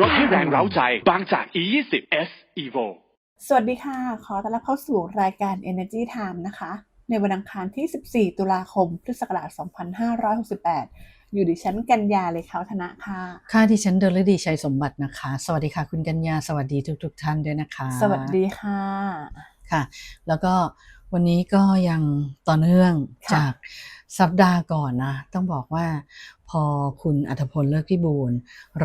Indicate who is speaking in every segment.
Speaker 1: รถที่แรงเร้าใจ บางจาก E20 S Evo
Speaker 2: สวัสดีค่ะ ขอต้อนรับเข้าสู่รายการ Energy Time นะคะ ในวันอังคารที่ 14 ตุลาคม พุทธศักราช 2568 อยู่ดิฉันกัญญาเลยเขาธนะค่ะ
Speaker 3: ค่ะที่ฉันเดลดีชัยสมบัตินะคะ สวัสดีค่ะคุณกัญญา สวัสดีทุกๆทท่านด้วยนะคะ
Speaker 2: สวัสดีค่ะ
Speaker 3: ค่ะ แล้วก็วันนี้ก็ยังต่อเนื่อง
Speaker 2: ค่ะ
Speaker 3: จาก สัปดาห์ก่อนนะ ต้องบอกว่า พอคุณอัธพลเลิกพิบูล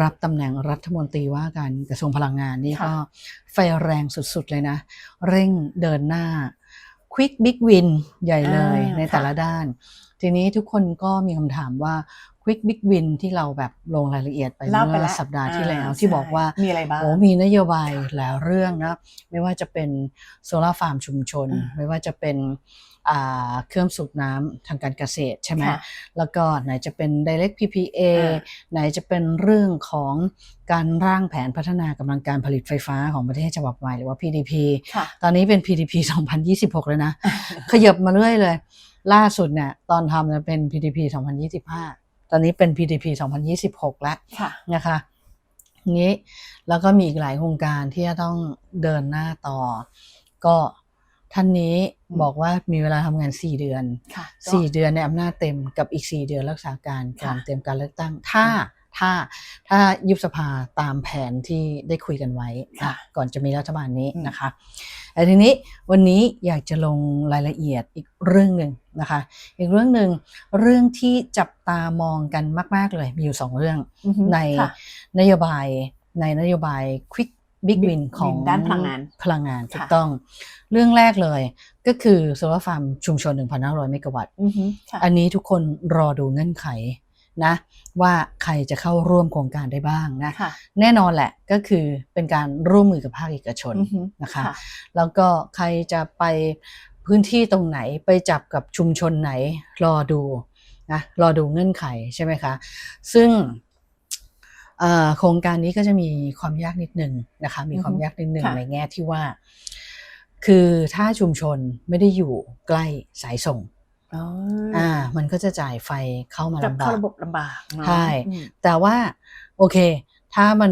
Speaker 3: รับตำแหน่งรัฐมนตรีว่าการกระทรวงพลังงานนี่
Speaker 2: ค่ะ
Speaker 3: ก็ไฟแรงสุดๆเลยนะ เร่งเดินหน้า Quick Big Win ใหญ่เลย
Speaker 2: อ่า
Speaker 3: ในแต่ละด้าน ทีนี้ทุกคนก็มีคำถามว่า Quick Big Win ที่เราแบบลงรายละเอียดไป
Speaker 2: เล่าไป
Speaker 3: เมื่อ
Speaker 2: แล้ว
Speaker 3: สัปดาห์ที่แล้ว
Speaker 2: อ่า
Speaker 3: ที่
Speaker 2: ใช่
Speaker 3: บอกว่า
Speaker 2: มีอะไรบ้าง
Speaker 3: โอ้มีนโยบายหลายเรื่องนะ ไม่ว่าจะเป็นโซลาร์ฟาร์มชุมชน
Speaker 2: อ่า
Speaker 3: ไม่ว่าจะเป็นอ่า เครื่องสูบน้ำทางการเกษตรใช่ไหม
Speaker 2: ค่ะ
Speaker 3: แล้วก็ไหนจะเป็น direct PPA
Speaker 2: อ่า
Speaker 3: ไหนจะเป็นเรื่องของการร่างแผนพัฒนากำลังการผลิตไฟฟ้าของประเทศฉบับใหม่หรือว่า PDP
Speaker 2: ค่ะ
Speaker 3: ตอนนี้เป็น PDP 2026 เลยนะ ขยับมาเรื่อยเลย ล่าสุดเนี่ยตอนทำเนี่ยเป็น PDP 2025 ตอนนี้เป็น PDP 2026 แล้ว
Speaker 2: ค่ะ
Speaker 3: นะคะงี้แล้วก็มีอีกหลายโครงการที่จะต้องเดินหน้าต่อ ก็ ท่านนี้
Speaker 2: อืม
Speaker 3: บอกว่ามีเวลาทำงาน4เดือน
Speaker 2: ค่ะ
Speaker 3: 4เดือนในอำนาจเต็มกับอีก4เดือนรักษาการก่อน
Speaker 2: ค่ะ
Speaker 3: เตรียมการเลือกตั้ง ถ้าถ้าถ้ายุบสภาตามแผนที่ได้คุยกันไว้
Speaker 2: ค่ะ
Speaker 3: อะก่อนจะมีรัฐบาลนี้
Speaker 2: อืม
Speaker 3: นะคะแต่ทีนี้วันนี้อยากจะลงรายละเอียดอีกเรื่องหนึ่งนะคะ อีกเรื่องหนึ่งเรื่องที่จับตามองกันมาก ๆ เลยมีอยู่สองเรื่อง
Speaker 2: อือฮึ
Speaker 3: ใน
Speaker 2: ค่ะ
Speaker 3: นโยบายในนโยบาย Quick Big
Speaker 2: Big
Speaker 3: Win ของ
Speaker 2: Win ด้านพลังงาน
Speaker 3: พลังงานถูก
Speaker 2: ค่ะ
Speaker 3: ต้อง เรื่องแรกเลยก็คือโซลาร์ฟาร์มชุมชน 1,500 เมกะวัตต์
Speaker 2: อือฮึค่ะ
Speaker 3: อันนี้ทุกคนรอดูเงื่อนไขนะว่าใครจะเข้าร่วมโครงการได้บ้างนะ
Speaker 2: ค่ะ
Speaker 3: แน่นอนแหละก็คือเป็นการร่วมมือกับภาคเอกชน
Speaker 2: อือฮึ
Speaker 3: นะคะแล้วก็ใครจะไปพื้นที่ตรงไหนไปจับกับชุมชนไหนรอดูนะรอดูเงื่อนไขใช่ไหมคะ ซึ่งเอ่อ โครงการนี้ก็จะมีความยากนิดนึงนะคะมีความ
Speaker 2: อือฮึ
Speaker 3: ยากนิดนึง
Speaker 2: ค่ะ
Speaker 3: ในแง่ที่ว่า คือถ้าชุมชนไม่ได้อยู่ใกล้สายส่ง
Speaker 2: อ๋อ
Speaker 3: อ่ามันก็จะจ่ายไฟเข้ามา
Speaker 2: กับ
Speaker 3: ลำบา
Speaker 2: เข้ากระบบลำบากเนอะ
Speaker 3: ใช่
Speaker 2: อืม
Speaker 3: แต่ว่าโอเค ถ้ามัน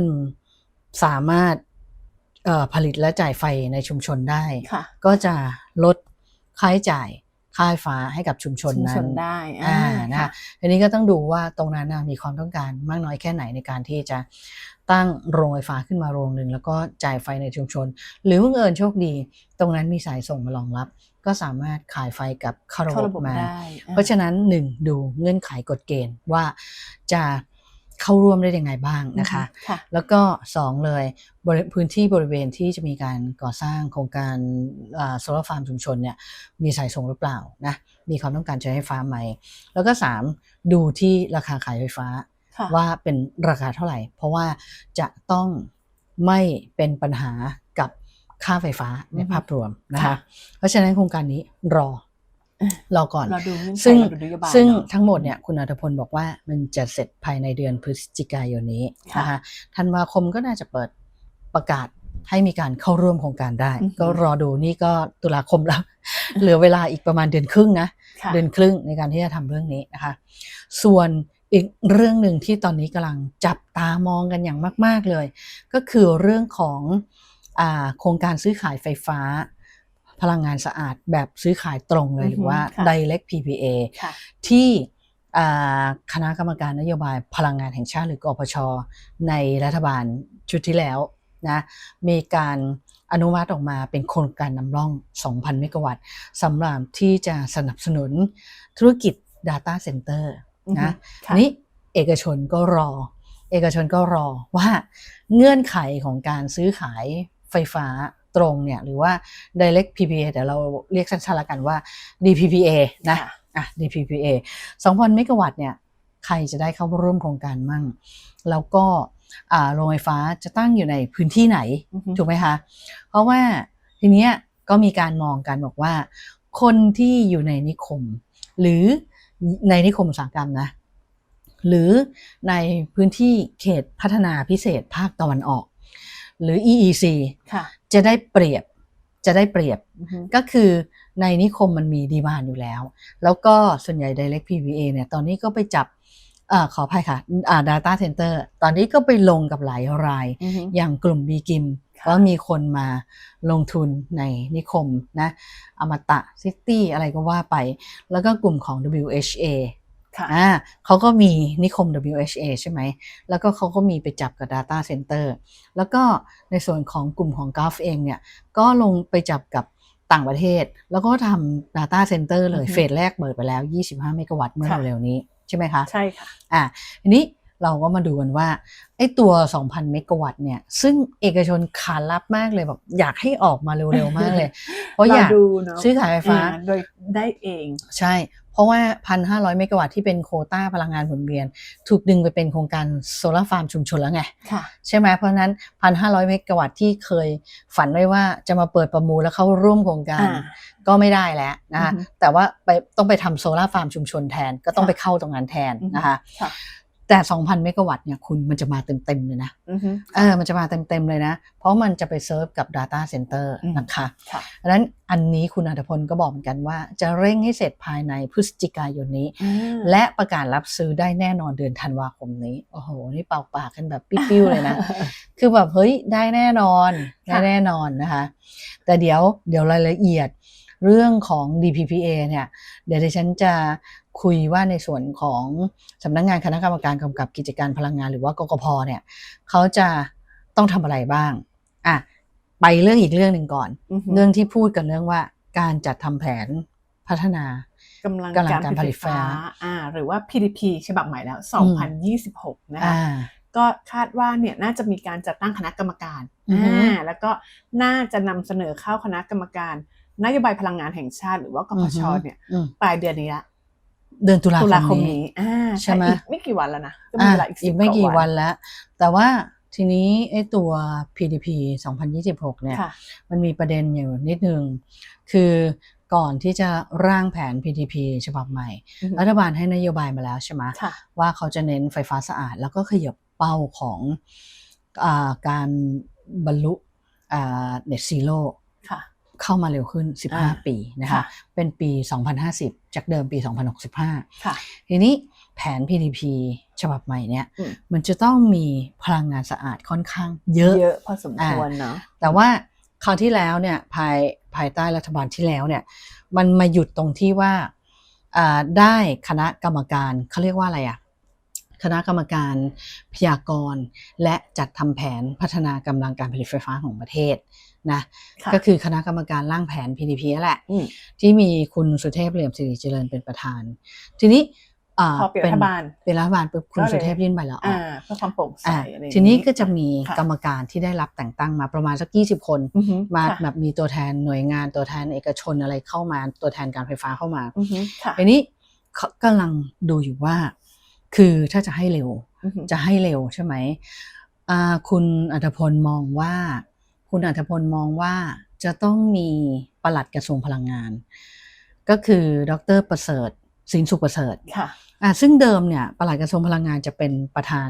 Speaker 3: สามารถเอ่อผลิตและจ่ายไฟในชุมชนได้
Speaker 2: ค่ะ
Speaker 3: ก็จะลดค่าใช้จ่าย ค่าไฟฟ้าให้กับชุมชน
Speaker 2: ชุม
Speaker 3: นั้
Speaker 2: ช
Speaker 3: น
Speaker 2: นได้
Speaker 3: อ่า
Speaker 2: อ่า
Speaker 3: นะ
Speaker 2: ค่ะ
Speaker 3: ทีนี้ก็ต้องดูว่าตรงนั้นนะมีความต้องการมากน้อยแค่ไหนในการที่จะตั้งโรงไฟฟ้าขึ้นมาโรงหนึ่งแล้วก็จ่ายไฟในชุมชน หรือบังเอิญโชคดี ตรงนั้นมีสายส่งมารองรับ ก็สามารถขายไฟกับเข้าระ
Speaker 2: เข้า
Speaker 3: บ
Speaker 2: ระ
Speaker 3: บ
Speaker 2: บบ
Speaker 3: มา
Speaker 2: ได้อ่
Speaker 3: เพราะฉะนั้นหนึ่งดูเงื่อนไขกฎเกณฑ์ว่าจะ เข้าร่วมได้ยังไงบ้างนะคะ
Speaker 2: ค่ะ
Speaker 3: แล้วก็สองเลยบริพื้นที่บริเวณที่จะมีการก่อสร้างโครงการโซลาร์ฟาร์มชุมชนเนี่ยมีสายส่งหรือเปล่านะมีความต้องการใช้ไฟฟ้าไหม แล้วก็สามดูที่ราคาขายไฟฟ้า
Speaker 2: ค่ะ
Speaker 3: ว่าเป็นราคาเท่าไหร่ เพราะว่าจะต้องไม่เป็นปัญหากับค่าไฟฟ้าใน
Speaker 2: อือฮึ
Speaker 3: ภาพรวมนะคะ
Speaker 2: ค่ะ
Speaker 3: เพราะฉะนั้นโครงการนี้รอ
Speaker 2: เอ้ย
Speaker 3: รอก่อน
Speaker 2: เราดูเงื่อนไข
Speaker 3: ซึ่ง
Speaker 2: เราดูนโยบาย
Speaker 3: ซึ่ง
Speaker 2: เนอะ
Speaker 3: ทั้งหมดเนี่ยคุณอัตพลบอกว่ามันจะเสร็จภายในเดือนพฤศจิกายนนี้
Speaker 2: ค่ะ
Speaker 3: นะคะธันวาคมก็น่าจะเปิดประกาศให้มีการเข้าร่วมโครงการได้
Speaker 2: อือหือ
Speaker 3: ก็รอดูนี่ก็ตุลาคมแล้ว เหลือเวลาอีกประมาณเดือนครึ่งนะ
Speaker 2: ค่ะ
Speaker 3: เดือนครึ่งในการที่จะทำเรื่องนี้นะคะ ส่วนอีกเรื่องหนึ่งที่ตอนนี้กำลังจับตามองกันอย่างมาก ๆเลย ก็คือเรื่องของอาโครงการซื้อขายไฟฟ้า พลังงานสะอาดแบบซื้อขายตรงเลย
Speaker 2: อือฮึ
Speaker 3: หรือว่า
Speaker 2: ค่ะ
Speaker 3: direct PPA
Speaker 2: ค่ะ
Speaker 3: ที่อ่าคณะกรรมการนโยบายพลังงานแห่งชาติหรือกพช ในรัฐบาลชุดที่แล้วนะมีการอนุมัติออกมาเป็นโครงการนำร่อง 2,000 เมกะวัตต์สำหรับที่จะสนับสนุนธุรกิจ Data Center
Speaker 2: อือฮึ
Speaker 3: นะ
Speaker 2: ค่ะ
Speaker 3: นี้เอกชนก็รอ เอกชนก็รอว่าเงื่อนไขของการซื้อขายไฟฟ้า ตตรงเนี่ยหรือว่า direct PPA แต่เราเรียกสั้นๆละกันว่า DPPA นะ
Speaker 2: ค่ะ
Speaker 3: อะ DPPA 2,000เมกะวัตต์เนี่ยใครจะได้เข้าร่วมโครงการมั่ง แล้วก็อ่าโรงไฟฟ้าจะตั้งอยู่ในพื้นที่ไหน
Speaker 2: อือฮึ
Speaker 3: ถูกไหมคะ เพราะว่าทีเนี้ยก็มีการมองกันบอกว่า คนที่อยู่ในนิคม หรือในนิคมอุตสาหกรรมนะ หรือในพื้นที่เขตพัฒนาพิเศษภาคตะวันออก หรือ EEC
Speaker 2: ค่ะ
Speaker 3: จะได้เปรียบจะได้เปรียบ
Speaker 2: อือฮึ
Speaker 3: ก็คือในนิคมมันมีดีมานอยู่แล้ว แล้วก็ส่วนใหญ่ Direct PPA เนี่ยตอนนี้ก็ไปจับเออขออภัยค่ะอ่า Data Center ตอนนี้ก็ไปลงกับหลายราย
Speaker 2: อือฮึ
Speaker 3: อย่างกลุ่มบีกิม
Speaker 2: ค่ะ
Speaker 3: ว่ามีคนมาลงทุนในนิคมนะอมตะซิตี้อะไรก็ว่าไป แล้วก็กลุ่มของ WHA
Speaker 2: ค่ะ
Speaker 3: อ่าเขาก็มีนิคม WHA ใช่ไหม แล้วก็เขาก็มีไปจับกับ Data Center แล้วก็ในส่วนของกลุ่มของ Gulf เองเนี่ย ก็ลงไปจับกับต่างประเทศ แล้วก็ทำ Data Center เลย
Speaker 2: อือฮึ
Speaker 3: เฟสแรกเปิดไปแล้ว 25 เมกะวัตต์เมื่อ
Speaker 2: ค่ะ
Speaker 3: เร็วๆนี้ ใช่ไหมคะ
Speaker 2: ใช่ค่ะ
Speaker 3: อะทีนี้เราก็มาดูกันว่า ไอ้ตัว 2,000 เมกะวัตต์เนี่ย ซึ่งเอกชนขานรับมากเลยแบบอยากให้ออกมาเร็วๆ มากเลย เพราะอยาก
Speaker 2: ดูเนาะ
Speaker 3: ซื้อขายไฟฟ้า
Speaker 2: อ่โดยได้เอง
Speaker 3: ใช่ เพราะว่า 1,500 เมกะวัตต์ที่เป็นโควต้าพลังงานหมุนเวียน ถูกดึงไปเป็นโครงการโซลาร์ฟาร์มชุมชนแล้วไง
Speaker 2: ค่ะ
Speaker 3: ใช่ไหมเพราะฉะนั้น 1,500 เมกะวัตต์ที่เคยฝันไว้ว่าจะมาเปิดประมูลแล้วเข้าร่วมโครงการ
Speaker 2: อ่า
Speaker 3: ก็ไม่ได้แล้วนะคะ
Speaker 2: อือฮึ
Speaker 3: แต่ว่าไปต้องไปทำโซลาร์ฟาร์มชุมชนแทนก็ต้อง
Speaker 2: ค่ะ
Speaker 3: ไปเข้าตรงนั้นแทนนะคะ
Speaker 2: ค่ะ
Speaker 3: แต่ 2,000 เมกะวัตต์เนี่ยคุณมันจะมาเต็มๆเลยนะ
Speaker 2: อือฮึ
Speaker 3: เออมันจะมาเต็มๆเลยนะ เพราะมันจะไปเซิร์ฟกับ Data Center
Speaker 2: อืม
Speaker 3: นะคะ
Speaker 2: ค่ะ
Speaker 3: ดังนั้นอันนี้คุณอัตพลก็บอกเหมือนกันว่า จะเร่งให้เสร็จภายในพฤศจิกายนนี้
Speaker 2: อ่า
Speaker 3: และประกาศรับซื้อได้แน่นอนเดือนธันวาคมนี้ โอ้โห นี่เป่าปากกันแบบปิ้วๆเลยนะ คือแบบเฮ้ยได้แน่นอนได้
Speaker 2: ค่ะ
Speaker 3: แน่นอนนะคะ แต่เดี๋ยวเดี๋ยวรายละเอียดเรื่องของ DPPA เนี่ย เดี๋ยวดิฉันจะ คุยว่าในส่วนของสำนักงานคณะกรรมการกำกับกิจการพลังงานหรือว่ากกพเนี่ยเขาจะต้องทำอะไรบ้างอะไปเรื่องอีกเรื่องหนึ่งก่อน
Speaker 2: อือฮึ
Speaker 3: เรื่องที่พูดกันเรื่องว่าการจัดทำแผนพัฒนา
Speaker 2: กำลัง
Speaker 3: กำลัง
Speaker 2: การ
Speaker 3: การผลิตไฟฟ้า
Speaker 2: อ่าหรือว่า PDP ฉบับใหม่แล้ว 2026 นะคะ
Speaker 3: อ่า
Speaker 2: ก็คาดว่าเนี่ยน่าจะมีการจัดตั้งคณะกรรมการ
Speaker 3: อือฮึ
Speaker 2: อ่าแล้วก็น่าจะนำเสนอเข้าคณะกรรมการนโยบายพลังงานแห่งชาติหรือว่ากพชเนี่ย
Speaker 3: อืม
Speaker 2: ปลายเดือนนี้ละ
Speaker 3: เดือนตุลา
Speaker 2: ตุลาค
Speaker 3: ค
Speaker 2: ม
Speaker 3: มนี้
Speaker 2: นี้อ่า
Speaker 3: ใช่ไหม
Speaker 2: อีกไม่กี่วันแล้วนะก็มี
Speaker 3: อะ
Speaker 2: เวลาอีก
Speaker 3: อี
Speaker 2: สิ
Speaker 3: ก
Speaker 2: บ
Speaker 3: ไม่กี่
Speaker 2: ว่า
Speaker 3: วันแล้ว แต่ว่าทีนี้ไอ้ตัว PDP 2026 เนี่ย
Speaker 2: ค่ะ
Speaker 3: มันมีประเด็นอยู่นิดนึง คือก่อนที่จะร่างแผน PDP ฉบับใหม่
Speaker 2: อือฮึ
Speaker 3: รัฐบาลให้นโยบายมาแล้วใช่ไหม
Speaker 2: ค่ะ
Speaker 3: ว่าเขาจะเน้นไฟฟ้าสะอาด แล้วก็ขยับเป้าของอาการบรรลุเน็ตซีโร่
Speaker 2: ค่ะ
Speaker 3: เข้ามาเร็วขึ้น
Speaker 2: อ่า
Speaker 3: 15 ปีนะคะ
Speaker 2: ค่ะ
Speaker 3: เป็นปี 2050 จากเดิมปี 2065
Speaker 2: ค่ะ
Speaker 3: ทีนี้แผน PDP ฉบับใหม่เนี่ย
Speaker 2: อืม
Speaker 3: มันจะต้องมีพลังงานสะอาดค่อนข้างเยอะ
Speaker 2: เยอะพอสมควรเนาะ
Speaker 3: แต่ว่าคราวที่แล้วเนี่ยภายภายใต้รัฐบาลที่แล้วเนี่ยมันมาหยุดตรงที่ว่าอ่าได้คณะกรรมการเขาเรียกว่าอะไรอะคณะกรรมการพยากรณ์และจัดทำแผนพัฒนากำลังการผลิตไฟฟ้าของประเทศ นะ
Speaker 2: ค่ะ
Speaker 3: ก็คือคณะกรรมการร่างแผน PDP นั่นแหละ
Speaker 2: อืม
Speaker 3: ที่มีคุณสุเทพเหลี่ยมสิริเจริญเป็นประธาน ทีนี้า
Speaker 2: พอเปลี่ยนรัฐบาล
Speaker 3: เป็นรัฐบาลปุ๊บคุณ
Speaker 2: ก็เลย
Speaker 3: สุเทพยื่นใบลาออ
Speaker 2: อ่ากเพื่อความโปร่งใส
Speaker 3: อ่า
Speaker 2: อะไรอย่าง
Speaker 3: ทีนี้ก็จะมี
Speaker 2: ค่ะ
Speaker 3: กรรมการที่ได้รับแต่งตั้งมาประมาณสัก20คน
Speaker 2: อือฮึ
Speaker 3: มา
Speaker 2: ค่ะ
Speaker 3: แบบมีตัวแทนหน่วยงานตัวแทนเอกชนอะไรเข้ามาตัวแทนการไฟฟ้าเข้ามา
Speaker 2: อือฮึค่ะ
Speaker 3: ทีนี้เขากำลังดูอยู่ว่า คือถ้าจะให้เร็ว
Speaker 2: อือฮึ
Speaker 3: จะให้เร็วใช่ไหมอ่าคุณอัธพลมองว่า คุณอัธพลมองว่าจะต้องมีปลัดกระทรวงพลังงาน ก็คือดรประเสริฐสินสุขประเสริฐ
Speaker 2: ค่ะ
Speaker 3: อ่าซึ่งเดิมเนี่ยปลัดกระทรวงพลังงานจะเป็นประธาน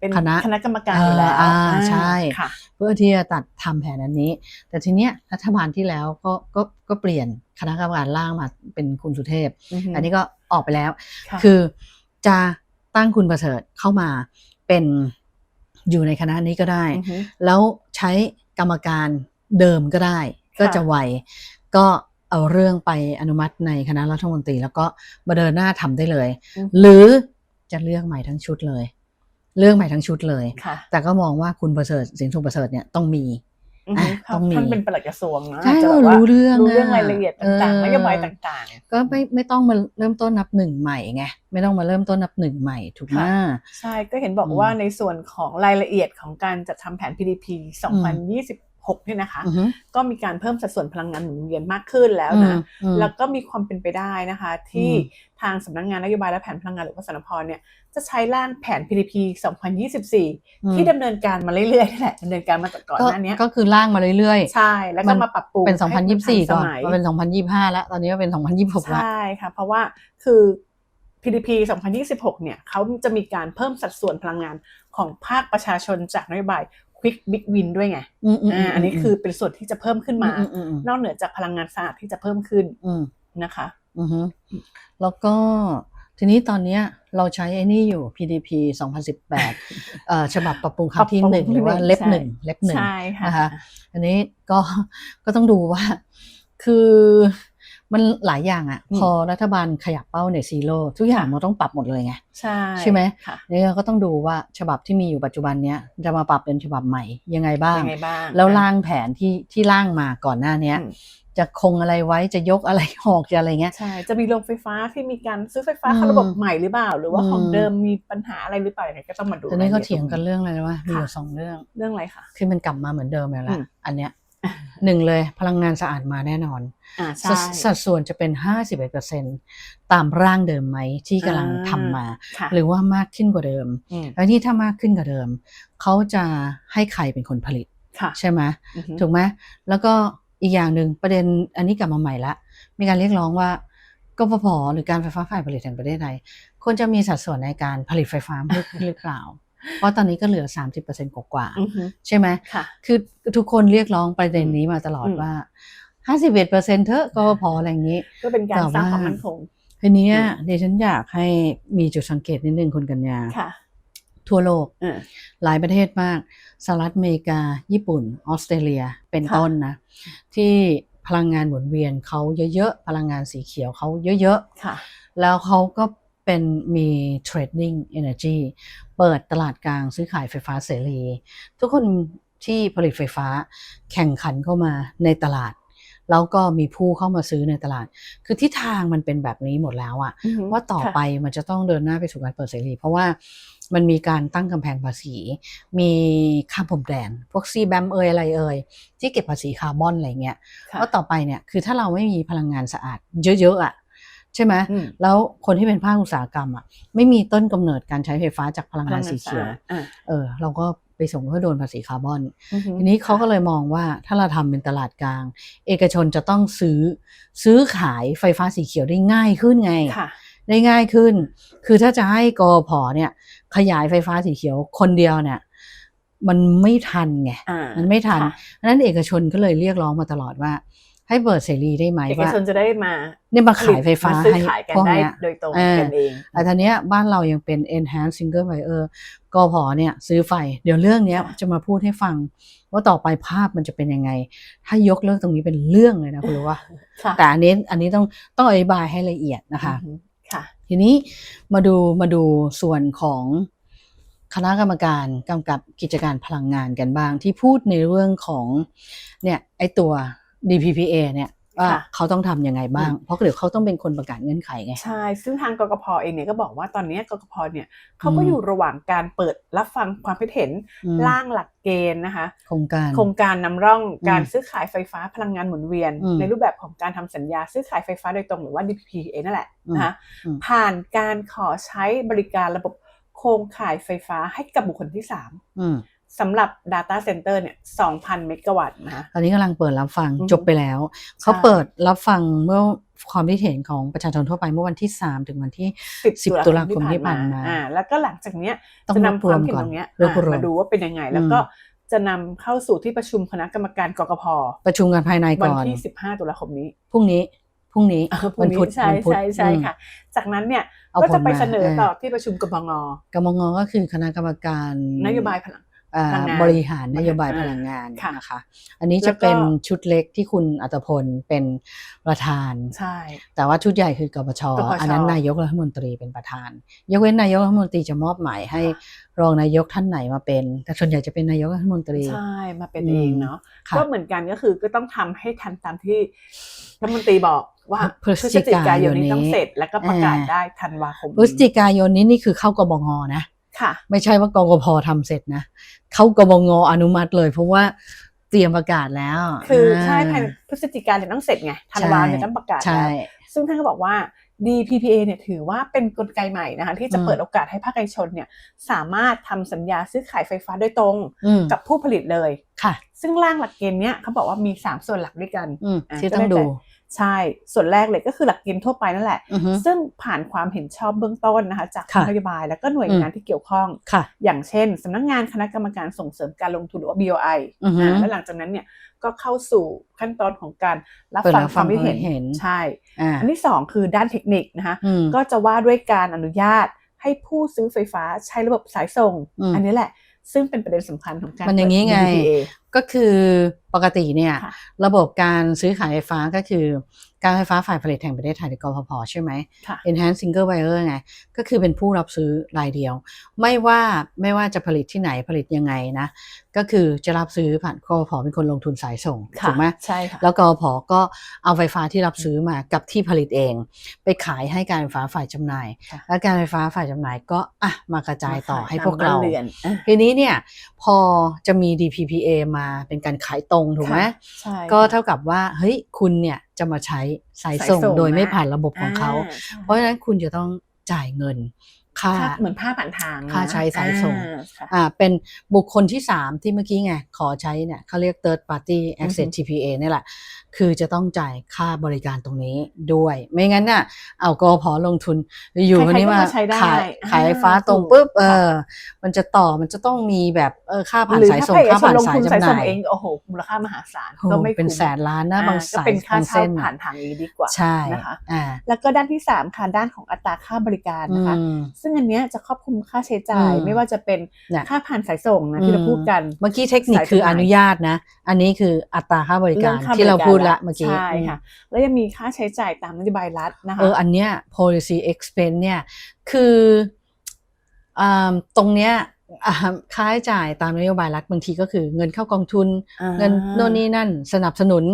Speaker 2: เป็น
Speaker 3: คณะ
Speaker 2: คณะกรรมการอยู่แล้ว
Speaker 3: เอ่ออ่าใช่
Speaker 2: ค่ะ
Speaker 3: เพื่อที่จะตัดทำแผนอันนี้ แต่ทีเนี้ยรัฐบาลที่แล้วก็ก็ก็เปลี่ยนคณะกรรมการร่างมาเป็นคุณสุเทพ
Speaker 2: อือฮึ
Speaker 3: อันนี้ก็ออกไปแล้ว
Speaker 2: ค่ะ
Speaker 3: คือจะตั้งคุณประเสริฐเข้ามาเป็นอยู่ในคณะนี้ก็ได้
Speaker 2: อือฮึ
Speaker 3: แล้วใช้ กรรมการเดิมก็ได้ ก็จะไวก็เอาเรื่องไปอนุมัติในคณะรัฐมนตรี แล้วก็มาเดินหน้าทำได้เลย
Speaker 2: อืม
Speaker 3: หรือจะเลือกใหม่ทั้งชุดเลยเลือกใหม่ทั้งชุดเลย
Speaker 2: ค่ะ
Speaker 3: แต่ก็มองว่าคุณประเสริฐสินสุขประเสริฐเนี่ยต้องมี
Speaker 2: อือฮึ
Speaker 3: อะ
Speaker 2: ค่ะ
Speaker 3: ต้องมี
Speaker 2: ท่านเป็นปลัดกระทรวงเนาะ
Speaker 3: ใช่
Speaker 2: จะแบบว่า
Speaker 3: รู้เรื่อง
Speaker 2: รู้เรื่อง
Speaker 3: อะ
Speaker 2: รายละเอียดต่าง
Speaker 3: เออ
Speaker 2: ๆนโยบายต่าง
Speaker 3: ก็ไม่ไม่ต้องมาเริ่มต้นนับหนึ่งใหม่ไงไม่ต้องมาเริ่มต้นนับหนึ่งใหม่ถูกไหม
Speaker 2: ๆใช่ก็เห็นบอก
Speaker 3: อืม
Speaker 2: ว่าในส่วนของรายละเอียดของการจัดทำแผน PDP 2026 2016เนี่ยนะคะ
Speaker 3: อือฮึ
Speaker 2: ก็มีการเพิ่มสัดส่วนพลังงานหมุนเวียนมากขึ้นแล้วนะ
Speaker 3: อืมอืม
Speaker 2: แล้วก็มีความเป็นไปได้นะคะ ที่
Speaker 3: อืม
Speaker 2: ทางสำนักงานนโยบายและแผนพลังงานหรือว่าสนพเนี่ยจะใช้ร่างแผน PDP 2024 ที่ดำเนินการมาเรื่อยๆนี่แหละดำเนินการมาจากก่อน
Speaker 3: ก็
Speaker 2: หน้านี้
Speaker 3: ก็คือล่างมาเรื่อยๆ
Speaker 2: ใช่ แล้วก็
Speaker 3: มัน
Speaker 2: มาปรับปรุง
Speaker 3: เป็น
Speaker 2: ให้มัทั
Speaker 3: 2024 ก่อน
Speaker 2: สมัย
Speaker 3: มาเป็น 2025 แล้ว ตอนนี้ก็เป็น 2026 แล้ว
Speaker 2: ใช่ค่ะ เพราะว่าคือ PDP 2026 เนี่ยเขาจะมีการเพิ่มสัดส่วนพลังงานของภาคประชาชนจากนโยบาย Quick Big Win ด้วยไง
Speaker 3: อืมอืม
Speaker 2: อ่าอันนี้คือเป็นส่วนที่จะเพิ่มขึ้นมา
Speaker 3: อืมอืมอืม
Speaker 2: นอกเหนือจากพลังงานสะอาดที่จะเพิ่มขึ้น
Speaker 3: อืม
Speaker 2: นะคะ
Speaker 3: อือฮึแล้วก็ทีนี้ตอนเนี้ยเราใช้ไอ้นี่อยู่ PDP 2018เอ่อฉบับปรับปรุงครั้งที่
Speaker 2: ปรับปรุง
Speaker 3: หนึ่งหรือว่า
Speaker 2: ที่หนึ่ง
Speaker 3: เล็บ
Speaker 2: ใช่
Speaker 3: หนึ่งเล็บหนึ่ง
Speaker 2: ใช่ค่ะ
Speaker 3: นะคะอันนี้ก็ก็ต้องดูว่า คือ มันหลายอย่างอะ่ะ
Speaker 2: อืม
Speaker 3: พอรัฐบาลขยับเป้าในซีโร่ทุกอย่างมันต้องปรับหมดเลยไง
Speaker 2: ใช่
Speaker 3: ใช่ไหม
Speaker 2: ค่ะ
Speaker 3: นี่ก็ต้องดูว่าฉบับที่มีอยู่ปัจจุบันเนี้ยจะมาปรับเป็นฉบับใหม่ยังไงบ้าง
Speaker 2: ยังไงบ้าง
Speaker 3: แล้ว
Speaker 2: อะ
Speaker 3: ร่างแผนที่ที่ร่างมาก่อนหน้าเนี้ย
Speaker 2: อืม
Speaker 3: จะคงอะไรไว้จะยกอะไรออกจะอะไรเงี้ย
Speaker 2: ใช่จะมีโรงไฟฟ้าที่มีการซื้อไฟฟ้า
Speaker 3: อืม
Speaker 2: เข้าระบบใหม่หรือเปล่า หรือว่า
Speaker 3: อืม
Speaker 2: ของเดิมมีปัญหาอะไรหรือเปล่าอย่างไรก็ต้องมาดู
Speaker 3: ตอนนี้ก็
Speaker 2: รายละ
Speaker 3: เถียงกัน
Speaker 2: ตร
Speaker 3: เรื่องอะไรว่ามีอยู่
Speaker 2: ค่ะ
Speaker 3: สองเรื่อง
Speaker 2: เรื่องอะไรคะ
Speaker 3: คือมันกลับมาเหมือนเดิมแล้ว
Speaker 2: อื
Speaker 3: ละ
Speaker 2: ม
Speaker 3: อันเนี้ย หนึ่งเลยพลังงานสะอาดมาแน่นอน
Speaker 2: อ่า
Speaker 3: สั
Speaker 2: ใช่
Speaker 3: ดสัดส่วนจะเป็นห้าสิบเอ็ดเปอร์เซ็นตามร่างเดิมไหมที่กำลังทำมา
Speaker 2: ค่ะ
Speaker 3: หรือว่ามากขึ้นกว่าเดิม
Speaker 2: อืม
Speaker 3: แล้วนี่ถ้ามากขึ้นกว่าเดิม เขาจะให้ใครเป็นคนผลิต
Speaker 2: ค่ะ
Speaker 3: ใช่ไหม
Speaker 2: อือฮึ
Speaker 3: ถูกไหมแล้วก็อีกอย่างหนึ่งประเด็นอันนี้กลับมาใหม่ละ มีการเรียกร้องว่ากฟผหรือการไฟฟ้าฝ่ายผลิตแห่งประเทศไทยควรจะมีสัดส่วนในการผลิตไฟฟ้าเพิ่มขึ้นหรือเปล่า เพราะตอนนี้ก็เหลือ 30%กว่า
Speaker 2: อือฮึ
Speaker 3: ๆใช่ไหม
Speaker 2: ค่ะ
Speaker 3: คือทุกคนเรียกร้องประเด็นนี้มาตลอด
Speaker 2: อืม
Speaker 3: ว่า 51%เถอะกฟผอะไรอย่างนี้
Speaker 2: ก็เป็นการ
Speaker 3: แต่
Speaker 2: สร้าง
Speaker 3: ว่า
Speaker 2: ความมั่นคง
Speaker 3: ทีเนี้ย
Speaker 2: อืม
Speaker 3: ดิฉันอยากให้มีจุดสังเกตนิดนึงคุณกัญญา
Speaker 2: ค่ะ
Speaker 3: ทั่วโลก
Speaker 2: อ่า
Speaker 3: หลายประเทศมากสหรัฐอเมริกา ญี่ปุ่น ออสเตรเลียเป็น
Speaker 2: ค่ะ
Speaker 3: ต้นนะ ที่พลังงานหมุนเวียนเขาเยอะๆ พลังงานสีเขียวเขาเยอะ
Speaker 2: ค่ะ
Speaker 3: ๆแล้วเขาก็ เป็นมี trading energy เปิดตลาดกลางซื้อขายไฟฟ้าเสรี ทุกคนที่ผลิตไฟฟ้าแข่งขันเข้ามาในตลาด แล้วก็มีผู้เข้ามาซื้อในตลาด คือทิศทางมันเป็นแบบนี้หมดแล้วอะ
Speaker 2: อือฮึ
Speaker 3: ว่าต่อ
Speaker 2: ค่ะ
Speaker 3: ไปมันจะต้องเดินหน้าไปสู่การเปิดเสรี เพราะว่ามันมีการตั้งกำแพงภาษี มีข้ามพรมแดน พวกซีแบมเอยอะไรเอยที่เก็บภาษีคาร์บอนอะไรเงี้ย
Speaker 2: ค่ะ
Speaker 3: ว่าต่อไปเนี่ยคือถ้าเราไม่มีพลังงานสะอาดเยอะๆอะ ใช่ไหม
Speaker 2: อืม
Speaker 3: แล้วคนที่เป็นภาคอุตสาหกรรมอะไม่มีต้นกำเนิดการใช้ไฟฟ้าจากพลังงานสีเขียว
Speaker 2: พลังงานสะอาดอะ
Speaker 3: เออเราก็ไปส่งเพื่อโดนภาษีคาร์บอน
Speaker 2: อือฮึ
Speaker 3: ทีนี้เขาก็เลยมองว่าถ้าเราทำเป็นตลาดกลาง เอกชนจะต้องซื้อซื้อขายไฟฟ้าสีเขียวได้ง่ายขึ้นไง
Speaker 2: ค่ะ
Speaker 3: ได้ง่ายขึ้น คือถ้าจะให้กอพอเนี่ย ขยายไฟฟ้าสีเขียวคนเดียวเนี่ยมันไม่ทันไง
Speaker 2: อ่า
Speaker 3: มันไม่ทัน
Speaker 2: ค่ะ
Speaker 3: ดังนั้นเอกชนก็เลยเรียกร้องมาตลอดว่า ให้เปิดเสรีได้ไหม
Speaker 2: เอก
Speaker 3: ว่า
Speaker 2: ชนจะได้มา
Speaker 3: เนี่ยมาขายไฟฟ้า
Speaker 2: มาซื้อ
Speaker 3: ให้
Speaker 2: ขายกัน
Speaker 3: พวก
Speaker 2: ได้
Speaker 3: เนี้ย
Speaker 2: โดยตรง
Speaker 3: เออ
Speaker 2: กันเอง
Speaker 3: แต่ทีเนี้ยบ้านเรายังเป็น enhanced single buyer กอพอเนี่ยซื้อไฟ เดี๋ยวเรื่องเนี้ย
Speaker 2: ค่ะ
Speaker 3: จะมาพูดให้ฟัง ว่าต่อไปภาพมันจะเป็นยังไง ถ้ายกเลิกตรงนี้เป็นเรื่องเลยนะคุณรู้ว่า
Speaker 2: ค่ะ
Speaker 3: แต่อันนี้อันนี้ต้องต้องอธิบายให้ละเอียดนะคะ
Speaker 2: อือฮึค่ะ
Speaker 3: ทีนี้มาดูมาดูส่วนของคณะกรรมการกำกับกิจการพลังงานกันบ้าง ที่พูดในเรื่องของเนี่ยไอตัว DPPA เนี่ยว่า
Speaker 2: ค่ะ
Speaker 3: เขาต้องทำยังไงบ้าง เพราะเดี๋ยวเขาต้องเป็นคนประกาศเงื่อนไขไง
Speaker 2: ใช่ ซึ่งทางกกพเองเนี่ยก็บอกว่าตอนนี้กกพเนี่ยเขาก็
Speaker 3: อืม
Speaker 2: อยู่ระหว่างการเปิดรับฟังความคิดเห็น
Speaker 3: อืม
Speaker 2: ร่างหลักเกณฑ์นะคะ
Speaker 3: โครงการ
Speaker 2: โครงการนำร่องการ
Speaker 3: อืม
Speaker 2: ซื้อขายไฟฟ้าพลังงานหมุนเวียน
Speaker 3: อืม
Speaker 2: ในรูปแบบของการทำสัญญาซื้อขายไฟฟ้าโดยตรงหรือว่า DPPA นั่นแหละ
Speaker 3: อืม
Speaker 2: นะคะ
Speaker 3: อืม
Speaker 2: ผ่านการขอใช้บริการระบบโครงข่ายไฟฟ้าให้กับบุคคลที่3
Speaker 3: อืม
Speaker 2: สำหรับ Data Center เนี่ย2,000 เมกะวัตต์นะคะ
Speaker 3: ตอนนี้กำลังเปิดรับฟัง
Speaker 2: อือฮึ
Speaker 3: จบไปแล้ว เขาเปิดรับฟังเมื่อความคิดเห็นของประชาชนทั่วไปเมื่อวันที่ 3 ถึงวันที่ 10 ตุลาคมที่ผ่านมา
Speaker 2: อ่าแล้วก็หลังจากเนี้ย
Speaker 3: ต้อง
Speaker 2: จะ
Speaker 3: รวบ
Speaker 2: นำความ
Speaker 3: รวม
Speaker 2: เห็น
Speaker 3: ก่อน
Speaker 2: ตรงเนี้ย
Speaker 3: รวบรวม
Speaker 2: อ่ามาดูว่าเป็นยังไง แล้วก็จะนำเข้าสู่ที่ประชุมคณะกรรมการกกพ
Speaker 3: ประชุมกันภายใน
Speaker 2: วัน
Speaker 3: ก่อน
Speaker 2: ที่ 15 ตุลาคมนี้
Speaker 3: พรุ่งนี้พรุ่งนี้
Speaker 2: อ่าพรุ่
Speaker 3: วั
Speaker 2: ง
Speaker 3: น
Speaker 2: นี้
Speaker 3: พุธ
Speaker 2: ใช่
Speaker 3: วันพุธ
Speaker 2: ใช่ใช่
Speaker 3: อืม
Speaker 2: ค่ะ จากนั้นเนี่ย
Speaker 3: เอา
Speaker 2: ก็
Speaker 3: ผ
Speaker 2: จะ
Speaker 3: ล
Speaker 2: ไป
Speaker 3: มา
Speaker 2: เสนอ
Speaker 3: เออ
Speaker 2: ต่อที่ประชุมกบง
Speaker 3: กมงก็คือคณะกรรมการ
Speaker 2: นโยบายพลัง
Speaker 3: อ่า
Speaker 2: พลังงาน
Speaker 3: บริหารนโยบาย
Speaker 2: อ่า
Speaker 3: พลังงาน
Speaker 2: ค่ะ
Speaker 3: นะคะ อันนี้
Speaker 2: แล้
Speaker 3: จะ
Speaker 2: วก็
Speaker 3: เป็นชุดเล็กที่คุณอัตพลเป็นประธาน
Speaker 2: ใช่
Speaker 3: แต่ว่าชุดใหญ่คือกปช
Speaker 2: กปช
Speaker 3: อันนั้นนายกรัฐมนตรีเป็นประธาน ยกเว้นนายกรัฐมนตรีจะมอบหมายให้รองนายกท่านไหนมาเป็น แต่ส่วนใหญ่จะเป็นนายกรัฐมนตรี
Speaker 2: ใช่ มาเป็น
Speaker 3: อืม
Speaker 2: เองเนาะ
Speaker 3: ค่ะ
Speaker 2: ก็เหมือนกันก็คือก็ต้องทำให้ทันตามที่รัฐมนตรีบอกว่า
Speaker 3: พฤศจิกายนนี้
Speaker 2: ต้องเสร็จแล้วก็ประกาศ
Speaker 3: อ่า
Speaker 2: ได้ธันวาคม
Speaker 3: พฤศจิกายนนี้นี่คือเข้ากบงนะ
Speaker 2: ค่ะ
Speaker 3: ไม่ใช่ว่ากกพทำเสร็จนะเข้ากบงอนุมัติเลย เพราะว่าเตรียมประกาศแล้ว
Speaker 2: คือใช่ภายใน
Speaker 3: อ่า
Speaker 2: พฤศจิกาเนี่ยต้องเสร็จไงธันวาเนี่ยต้องประกาศ
Speaker 3: ใช่
Speaker 2: แล้วซึ่งท่านก็บอกว่า DPPA เนี่ยถือว่าเป็นกลไกใหม่นะคะที่จะ
Speaker 3: อืม
Speaker 2: เปิดโอกาสให้ภาคเอกชนเนี่ยสามารถทำสัญญาซื้อขายไฟฟ้าโดยตรง
Speaker 3: อืม
Speaker 2: กับผู้ผลิตเลย
Speaker 3: ค่ะ
Speaker 2: ซึ่งร่างหลักเกณฑ์เนี้ยเขาบอกว่ามี 3 ส่วนหลักด้วยกัน
Speaker 3: อืม
Speaker 2: อะ
Speaker 3: ที่ต้องดู
Speaker 2: ใช่ ส่วนแรกเลยก็คือหลักเกณฑ์ทั่วไปนั่นแหละ
Speaker 3: อือฮึ
Speaker 2: ซึ่งผ่านความเห็นชอบเบื้องต้นนะคะ จาก
Speaker 3: ค่ะ
Speaker 2: นโยบายแล้วก็หน่วยงานที่เกี่ยวข้อง
Speaker 3: ค่ะ
Speaker 2: อย่างเช่นสำนักงานคณะกรรมการส่งเสริมการลงทุนหรือว่า BOI
Speaker 3: อือฮึ
Speaker 2: อ่าและหลังจากนั้นเนี่ยก็เข้าสู่ขั้นตอนของการรับ
Speaker 3: เปิด
Speaker 2: ฟัง
Speaker 3: รับ
Speaker 2: ความคิด
Speaker 3: ฟังความคิด
Speaker 2: เห็
Speaker 3: เห็
Speaker 2: น
Speaker 3: น
Speaker 2: ใช่
Speaker 3: อ่า
Speaker 2: อันที่สองคือด้านเทคนิคนะคะ
Speaker 3: อืม
Speaker 2: ก็จะว่าด้วยการอนุญาตให้ผู้ซื้อไฟฟ้าใช้ระบบสายส่ง
Speaker 3: อืม
Speaker 2: อันนี้แหละ ซึ่งเป็นประเด็นสำคัญของการ
Speaker 3: มันอย่างนี้
Speaker 2: นี้
Speaker 3: ไง
Speaker 2: DPA
Speaker 3: ก็คือปกติเนี่ย
Speaker 2: ค่ะ
Speaker 3: ระบบการซื้อขายไฟฟ้าก็คือการไฟฟ้าฝ่ายผลิตแห่งประเทศไทยหรือกพพใช่ไหม
Speaker 2: ค่ะ
Speaker 3: Enhanced Single Buyer ไงก็คือเป็นผู้รับซื้อรายเดียว ไม่ว่าไม่ว่าจะผลิตที่ไหนผลิตยังไงนะ ก็คือจะรับซื้อผ่านกพพเป็นคนลงทุนสายส่ง
Speaker 2: ค่ะ
Speaker 3: ถูกไหม
Speaker 2: ใช่ค่ะ
Speaker 3: แล้วกพพก็เอาไฟฟ้าที่รับซื้อมากับที่ผลิตเอง ไปขายให้การไฟฟ้าฝ่ายจำหน่าย
Speaker 2: ค่ะ
Speaker 3: และการไฟฟ้าฝ่ายจำหน่ายก็อะมากระจายต่อให้พวก
Speaker 2: ตมบ้
Speaker 3: เรา
Speaker 2: นเรือนอะ
Speaker 3: ทีนี้เนี่ยพอจะมี DPPA มาเป็นการขายตรงถูกไหม
Speaker 2: ใช่
Speaker 3: ก็เท่ากับว่าเฮ้ยคุณเนี่ยจะมาใช้สายส่ง
Speaker 2: สสง
Speaker 3: โดยไม่ผ่านระบบของเขา เพราะฉะนั้นคุณจะต้องจ่ายเงิน ค่า
Speaker 2: ค่าเหมือนผ้าผ่านทางนะ
Speaker 3: ค่าใช้สายส่ง
Speaker 2: อ่าค่ะ
Speaker 3: อ่าเป็นบุคคลที่3ที่เมื่อกี้ไง ขอใช้เนี่ยเขาเรียก third party
Speaker 2: อือ
Speaker 3: access
Speaker 2: ฮึ
Speaker 3: TPA นี่แหละ คือจะต้องจ่ายค่าบริการตรงนี้ด้วย ไม่งั้นน่ะเอากอพอลงทุนอยู่
Speaker 2: ใครๆ
Speaker 3: วันนี้
Speaker 2: ก็
Speaker 3: มา
Speaker 2: มาใช้ได้
Speaker 3: ขาย
Speaker 2: อ่า
Speaker 3: ขายไฟฟ้าตรง
Speaker 2: ถูก
Speaker 3: ปุ๊บเอ
Speaker 2: ค่ะ
Speaker 3: อมันจะต่อมันจะต้องมีแบบเออค่าผ่าน
Speaker 2: หรือ
Speaker 3: สาย
Speaker 2: ถ้า
Speaker 3: ส่ง
Speaker 2: ภาคเอก
Speaker 3: ค่า
Speaker 2: ชน
Speaker 3: ผ่าน
Speaker 2: ลง
Speaker 3: สา
Speaker 2: ทุ
Speaker 3: ย
Speaker 2: นสาย
Speaker 3: จำห
Speaker 2: ส่ง
Speaker 3: น่าย
Speaker 2: เองโอ้โหมูลค่ามหาศาล
Speaker 3: โอ้โห
Speaker 2: ก็ไม่
Speaker 3: เป็น
Speaker 2: คุ้ม
Speaker 3: แสนล้านนะบาง
Speaker 2: อ่ก็
Speaker 3: สาย
Speaker 2: เป็นค่า
Speaker 3: บาง
Speaker 2: เช่า
Speaker 3: เส้น
Speaker 2: ผ่า
Speaker 3: น่ะ
Speaker 2: นทางนี้ดีกว่า
Speaker 3: ใช่
Speaker 2: นะคะ
Speaker 3: อ่า
Speaker 2: แล้วก็ด้านที่สามค่ะด้านของอัตราค่าบริการนะคะ
Speaker 3: อืม
Speaker 2: ซึ่งอันเนี้ยจะครอบคลุมค่าใช้จ่าย
Speaker 3: อืม
Speaker 2: ไม่ว่าจะเป็น
Speaker 3: เนี่ย
Speaker 2: ค่าผ่านสายส่งนะที่เราพูดกัน
Speaker 3: เมื่อกี้เทคนิค
Speaker 2: สายจำหน่าย
Speaker 3: คืออนุญาตนะ อันนี้คืออัตราค่าบริการ
Speaker 2: องค่
Speaker 3: ที่เรา
Speaker 2: บก
Speaker 3: พูดละเมื่อกี้
Speaker 2: ใช่ค่ะแล้วยังมีค่าใช้จ่ายตามนโยบายรัฐนะคะ
Speaker 3: เอออันเนี้ย policy expense เนี่ยคืออ่าตรงเนี้ยอ่าค่าใช้จ่ายตามนโยบายรัฐบางทีก็คือเงินเข้ากองทุนาเงินโน่นนี่นั่น สนับสนุน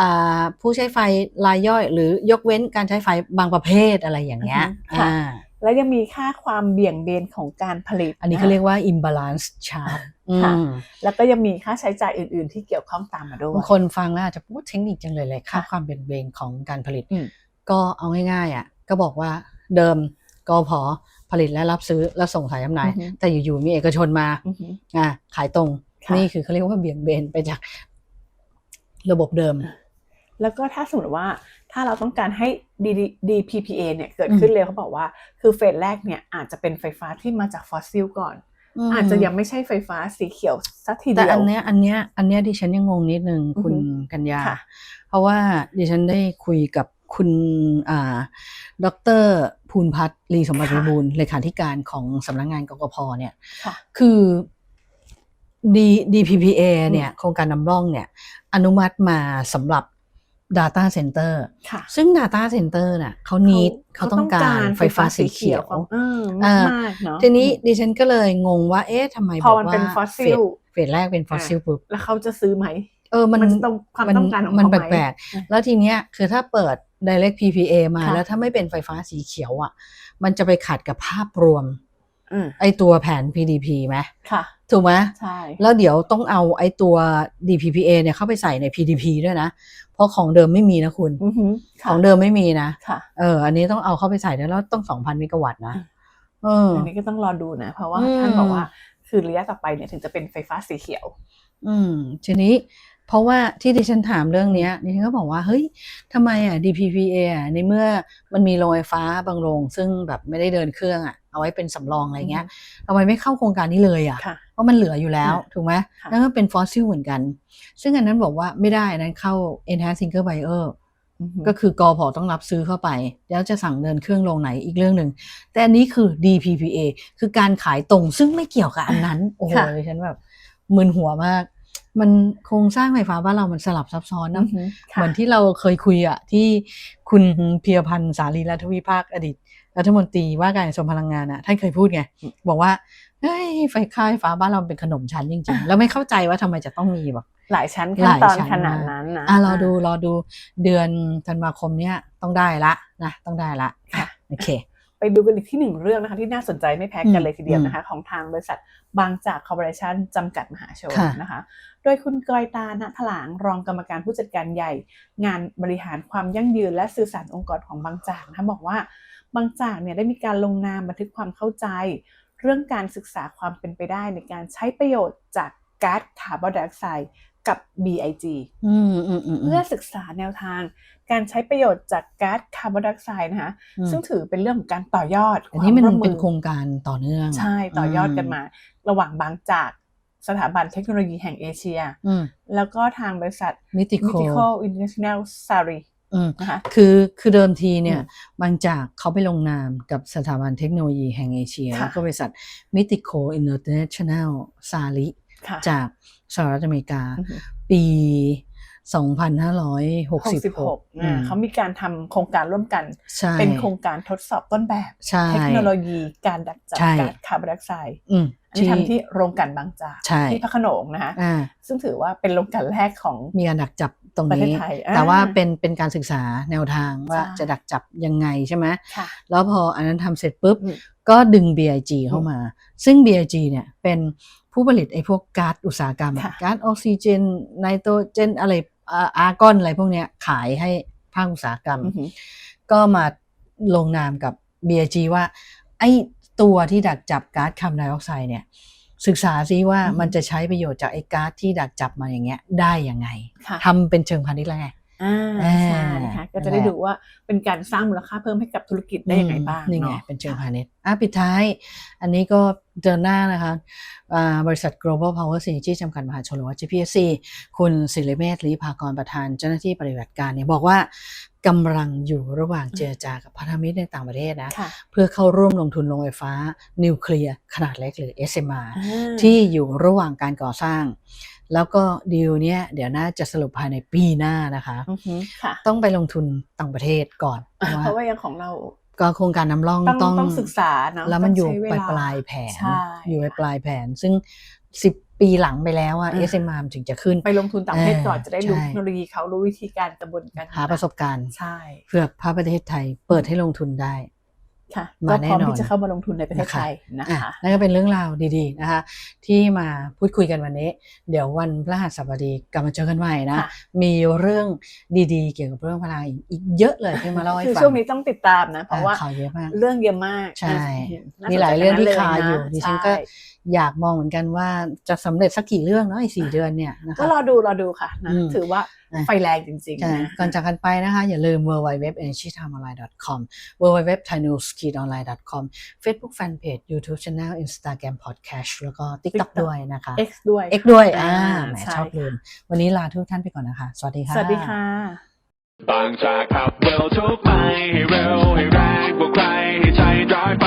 Speaker 3: อ่าผู้ใช้ไฟรายย่อย หรือยกเว้นการใช้ไฟบางประเภทอะไรอย่างเงี้ย
Speaker 2: อือฮึค่ะ
Speaker 3: อ่า
Speaker 2: แล้วยังมีค่าความเบี่ยงเบนของการผลิต
Speaker 3: อันนี้เขาเรียกว่า imbalance charge
Speaker 2: ค่ะ
Speaker 3: อืม
Speaker 2: แล้วก็ยังมีค่าใช้จ่ายอื่น ๆ ที่เกี่ยวข้องตามมาด้วย
Speaker 3: บางคนฟังแล้วอาจจะพูดเทคนิคจังเลยเลยค่า
Speaker 2: ค่ะ
Speaker 3: ความเบี่ยงเบนของการผลิต
Speaker 2: อืม
Speaker 3: ก็เอาง่ายๆอะก็บอกว่าเดิมกพผลิตและรับซื้อและส่งขายจำหน่าย
Speaker 2: อือฮึ
Speaker 3: แต่อยู่ๆมีเอกชนมา
Speaker 2: อือหือ
Speaker 3: อะขายตรง
Speaker 2: ค่ะ
Speaker 3: นี่คือเขาเรียกว่าเบี่ยงเบนไปจากระบบเดิม
Speaker 2: แล้วก็ถ้าสมมติว่า ถ้าเราต้องการให้ DD DPPA เนี่ยเกิดขึ้นเร็วเขาบอกว่า คือเฟสแรกเนี่ยอาจจะเป็นไฟฟ้าที่มาจากฟอสซิลก่อน
Speaker 3: ม
Speaker 2: อาจจะยังไม่ใช่ไฟฟ้าสีเขียวสักที
Speaker 3: แต่
Speaker 2: เดียว
Speaker 3: อันเนี้ยอันเนี้ยอันเนี้ยดิฉันยังงงนิดนึง
Speaker 2: อือฮึ
Speaker 3: คุณกัญญา
Speaker 2: ค่ะ
Speaker 3: เพราะว่าดิฉันได้คุยกับคุณอ่าดรภูนพัฒน์ลีสมบัติวิบูลย์เลขาธิการของสำนักงานกกพเนี่ย
Speaker 2: ค่ะ
Speaker 3: คือ D DPPA
Speaker 2: อืม
Speaker 3: เนี่ยโครงการนำร่องเนี่ยอนุมัติมาสำหรับ Data Center
Speaker 2: ค่ะ
Speaker 3: ซึ่ง Data Center น่ะเขานีดเขาต้องการไฟฟ้าสีเขียว
Speaker 2: เออ
Speaker 3: อ่าม
Speaker 2: มากๆเนาะ
Speaker 3: ทีนี้ดิฉันก็เลยงงว่า เอ๊ะทำไม
Speaker 2: พ
Speaker 3: บ
Speaker 2: อ
Speaker 3: อก
Speaker 2: มัน
Speaker 3: ว่า
Speaker 2: เป็นฟอสซิล
Speaker 3: เฟสแรกเป็นฟอสซิลปุ๊บ
Speaker 2: แล้วเขาจะซื้อไหม
Speaker 3: เออมัน
Speaker 2: มันจะต้องความต้องการของ
Speaker 3: มัน
Speaker 2: เขาไหม
Speaker 3: แปลก
Speaker 2: อืม
Speaker 3: ๆแล้วทีเนี้ยคือถ้าเปิด direct PPA มา
Speaker 2: ค่ะ
Speaker 3: แล้วถ้าไม่เป็นไฟฟ้าสีเขียวอะ มันจะไปขัดกับภาพรวม
Speaker 2: อืม
Speaker 3: ไอตัวแผน PDP ไหม
Speaker 2: ค่ะ
Speaker 3: ถูกไหม
Speaker 2: ใช่
Speaker 3: แล้วเดี๋ยวต้องเอาไอตัว DPPA เนี่ยเข้าไปใส่ใน PDP ด้วยนะ เพราะของเดิมไม่มีนะคุณ
Speaker 2: อือหือ
Speaker 3: ข
Speaker 2: ค่ะ
Speaker 3: องเดิมไม่มีนะ
Speaker 2: ค่ะ
Speaker 3: เออ อันนี้ต้องเอาเข้าไปใส่ด้วยแล้วต้อง2,000เมกะวัตต์นะเออ
Speaker 2: อันนี้ก็ต้องรอดูนะ เพราะว่า
Speaker 3: อืม
Speaker 2: ท่านบอกว่าคือระยะต่อไปเนี่ยถึงจะเป็นไฟฟ้าสีเขียว
Speaker 3: อืม ทีนี้เพราะว่าที่ดิฉันถามเรื่องเนี้ยดิฉันก็บอกว่า เฮ้ยทำไมอะ DPPA อะในเมื่อมันมีโรงไฟฟ้าบางโรง ซึ่งแบบไม่ได้เดินเครื่องอะ เอาไว้เป็นสำรองอะไรเงี้ยทำไมไม่เข้าโครงการนี้เลยอะ
Speaker 2: ค่ะ
Speaker 3: เพราะมันเหลืออยู่แล้ว
Speaker 2: ค่ะ
Speaker 3: ถูกไหม
Speaker 2: ค่ะ
Speaker 3: แล้วก็เป็นฟอสซิลเหมือนกัน ซึ่งอันนั้นบอกว่าไม่ได้อันนั้นเข้า enhanced single buyer
Speaker 2: อือหือ
Speaker 3: ก็คือกอพอต้องรับซื้อเข้าไป แล้วจะสั่งเดินเครื่องลงไหนอีกเรื่องหนึ่ง แต่อันนี้คือ DPPA คือการขายตรงซึ่งไม่เกี่ยวกับอันนั้น โอ้โห
Speaker 2: ค่ะ
Speaker 3: ดิฉันแบบมึนหัวมาก มันโครงสร้างไฟฟ้าบ้านเรามันสลับซับซ้อน
Speaker 2: อื
Speaker 3: เนอะ
Speaker 2: อหือ
Speaker 3: เห
Speaker 2: ค่ะ
Speaker 3: มือนที่เราเคยคุยอะที่คุณเพียรพันธ์สารีรัฐวิภาคอดีต รัฐมนตรีว่าการกระทรวงพลังงานอะท่านเคยพูดไงบอกว่าเฮ้ยไฟค่าไฟฟ้าบ้านเราเป็นขนมชั้นจริงๆ แล้วไม่เข้าใจว่าทำไมจะต้องมีแบบ
Speaker 2: หลายชั้นขั้นตอน
Speaker 3: หลายชั้น
Speaker 2: ขนาด
Speaker 3: มาก
Speaker 2: นั้นนะ
Speaker 3: อะรอดูรอดูเดือนธันวาคมเนี้ยต้องได้ละนะต้องได้ละ
Speaker 2: ค่ะ
Speaker 3: โอเค
Speaker 2: ไปดูกันอีกที่หนึ่งเรื่องนะคะที่น่าสนใจไม่แพ้กัน
Speaker 3: อืม
Speaker 2: เลยทีเดียวนะคะ ของทางบริษัทบางจากคอร์ปอเรชั่นจำกัดมหาชน
Speaker 3: ค่ะ
Speaker 2: นะคะ โดยคุณกอยตาณถลางรองกรรมการผู้จัดการใหญ่ งานบริหารความยั่งยืนและสื่อสารองค์กรของบางจากนะคะบอกว่า บางจากเนี่ยได้มีการลงนามบันทึกความเข้าใจ เรื่องการศึกษาความเป็นไปได้ในการใช้ประโยชน์จากก๊าซคาร์บอนไดออกไซด์กับ BIG
Speaker 3: อืมอืมอืม
Speaker 2: เพื่อศึกษาแนวทาง การใช้ประโยชน์จากก๊าซคาร์บอนไดออกไซด์นะคะ
Speaker 3: อืม
Speaker 2: ซึ่งถือเป็นเรื่องของการต่อยอด
Speaker 3: อันนี้มัน
Speaker 2: ควาร่ว
Speaker 3: เป็น
Speaker 2: อ
Speaker 3: โครงการต่อเนื่อง
Speaker 2: ใช่ต่อยอดกันมา ระหว่างบางจากสถาบันเทคโนโลยีแห่งเอเชีย
Speaker 3: อืม
Speaker 2: แล้วก็ทางบริษัท
Speaker 3: มิติโค
Speaker 2: Mythical International Sari
Speaker 3: อืม
Speaker 2: นะคะ
Speaker 3: คือคือเดิมทีเนี่ย
Speaker 2: อืม
Speaker 3: บางจากเขาไปลงนามกับสถาบันเทคโนโลยีแห่งเอเชีย
Speaker 2: ค่ะ
Speaker 3: แล้วก็บริษัทมิติโคอินเตอร์เนชั่นแนลซาลิ
Speaker 2: ค่ะ
Speaker 3: จากสหรัฐอเมริกา
Speaker 2: อือฮึ
Speaker 3: ปี 2566
Speaker 2: 66อ่าเขามีการทำโครงการร่วมกัน
Speaker 3: ใช่
Speaker 2: เป็นโครงการทดสอบต้นแบบ
Speaker 3: ใช่
Speaker 2: เทคโนโลยีการดักจับ
Speaker 3: ใช่
Speaker 2: ก๊าซคาร์บอนไดออกไซด์
Speaker 3: อืม
Speaker 2: อันนี้ทำที่โรงกลั่นบางจาก
Speaker 3: ใช่
Speaker 2: ที่พระโขนงนะคะ
Speaker 3: อ่า
Speaker 2: ซึ่งถือว่าเป็นโรงกลั่นแรกของ
Speaker 3: มีการดักจับ ตรง
Speaker 2: ประเทศ
Speaker 3: นี้
Speaker 2: ไทยอ่า
Speaker 3: แต่ว่าเป็นเป็นการศึกษาแนวทางว่า
Speaker 2: ใช่
Speaker 3: จะดักจับยังไงใช่ไหม
Speaker 2: ค่ะ
Speaker 3: แล้วพออันนั้นทำเสร็จปุ๊บ
Speaker 2: อืม
Speaker 3: ก็ดึง BIG เข้ามา ซึ่ง BIG เนี่ยเป็นผู้ผลิตไอ้พวกก๊าซอุตสาหกรรมอะ
Speaker 2: ค่ะ
Speaker 3: ก๊าซออกซิเจนไนโตรเจนอะไรอ่าอาร์กอนอะไรพวกเนี้ยขายให้ภาคอุตสาหกรรม
Speaker 2: อือหือ
Speaker 3: ก็มาลงนามกับ BIG ว่าไอ้ตัวที่ดักจับก๊าซคาร์บอนไดออกไซด์เนี่ย ศึกษาซิว่า
Speaker 2: อือฮึ
Speaker 3: มันจะใช้ประโยชน์จากไอ้ก๊าซที่ดักจับมาอย่างเงี้ยได้ยังไง
Speaker 2: ค่ะ
Speaker 3: ทำเป็นเชิงพาณิชย์แล้วไง
Speaker 2: อ่า
Speaker 3: อ่า
Speaker 2: ใช่นะคะก็จะได้ดูว่าเป็นการสร้างมูลค่าเพิ่มให้กับธุรกิจได้ยังไงบ้าง
Speaker 3: นี่ไง
Speaker 2: เนาะ
Speaker 3: เป็นเชิง
Speaker 2: ค่ะ
Speaker 3: พาณิชย์อะปิดท้าย อันนี้ก็เดินหน้านะคะอ่าบริษัท global power synergy จำกัดมหาชนหรือว่า GPSC คุณศิริเมธลีภากรประธานเจ้าหน้าที่ปฏิบัติการเนี่ยบอกว่า กำลังอยู่ระหว่างเจรจากับพันธมิตรในต่างประเทศนะ
Speaker 2: ค่ะ
Speaker 3: เพื่อเข้าร่วมลงทุนโรงไฟฟ้า นิวเคลียร์ขนาดเล็กหรือ SMR
Speaker 2: อ่า
Speaker 3: ที่อยู่ระหว่างการก่อสร้าง แล้วก็ดีลเนี้ยเดี๋ยวน่าจะสรุปภายในปีหน้านะคะ
Speaker 2: อือหือค่ะ
Speaker 3: ต้องไปลงทุนต่างประเทศก่อนเพราะ
Speaker 2: เพราะ
Speaker 3: ว่า
Speaker 2: ว่ายังของเรา
Speaker 3: ก็โครงการน้ำร่อง
Speaker 2: ต้อง
Speaker 3: ต้อง
Speaker 2: ต้องศึกษาเนาะ
Speaker 3: แล้วมันอยู่
Speaker 2: ต้งใช้
Speaker 3: ป
Speaker 2: เว
Speaker 3: ลายปลายแผน
Speaker 2: ใช่
Speaker 3: อยู่ปลายปลายแผนซึ่งสิบ ปีหลังไปแล้วอะ
Speaker 2: อ่า
Speaker 3: SMR มันถึงจะขึ้น
Speaker 2: ไปลงทุนต่างประเทศก่อน
Speaker 3: เออ
Speaker 2: จะได้รู้
Speaker 3: ใช่
Speaker 2: เทคโนโลยีเขารู้วิธีการกระบวนการ
Speaker 3: หาประสบการณ์
Speaker 2: ใช่
Speaker 3: เพื่อพาประเทศไทยเปิดให้ลงทุนได้
Speaker 2: ค่ะ
Speaker 3: มา
Speaker 2: ก็พร้อม
Speaker 3: แน่นอน
Speaker 2: ที่จะเข้ามาลงทุนในประเทศไทยนะ
Speaker 3: อะ
Speaker 2: คะ
Speaker 3: นั่นก็เป็นเรื่องราวดีๆนะคะ ที่มาพูดคุยกันวันนี้ เดี๋ยววันพฤหัสบดีกลับมาเจอกันใหม่นะ
Speaker 2: ค่ะ
Speaker 3: มีเรื่องดีๆ เกี่ยวกับเรื่องพลังอีกอีกเยอะเลยที่มาเล่าให้
Speaker 2: คือ
Speaker 3: ฟัง
Speaker 2: ช่วงนี้ต้องติดตามนะ เพราะว่า
Speaker 3: อ่ข่าวเยอะมาก
Speaker 2: เรื่องเยอะมาก
Speaker 3: ใช่
Speaker 2: น่าสนใจ
Speaker 3: มีหลายเรื่องที่คา
Speaker 2: ทั้งนั้นเล
Speaker 3: อยู่
Speaker 2: นะ
Speaker 3: ดิฉันก็
Speaker 2: ใช่
Speaker 3: อยากมองเหมือนกันว่าจะสำเร็จสักกี่เรื่องเนาะไอ้สี่เดือนเนี่ยนะคะ
Speaker 2: ก็รอดูรอดูค่ะนะ
Speaker 3: อืม
Speaker 2: ถือว่า
Speaker 3: อะ
Speaker 2: ไฟแรงจริง
Speaker 3: ใช่
Speaker 2: ๆนะ
Speaker 3: ก่อนจากกันไปนะคะ อย่าลืม www.energytimeonline.com www.thainews.com Facebook Fanpage YouTube Channel Instagram Podcast แล้วก็ TikTok ด้วยนะคะ
Speaker 2: X ด้วย
Speaker 3: X ด้วยอ่า
Speaker 2: อ่า
Speaker 3: แหม
Speaker 2: ใช่
Speaker 3: ชอบลืม วันนี้ลาทุกท่านไปก่อนนะคะ สวัสดีค่ะ
Speaker 2: สวัสดีค่ะ
Speaker 1: บางจากขับเร็วทุกไปให้เร็วให้แรงกว่าใครให้ใจร้ายไป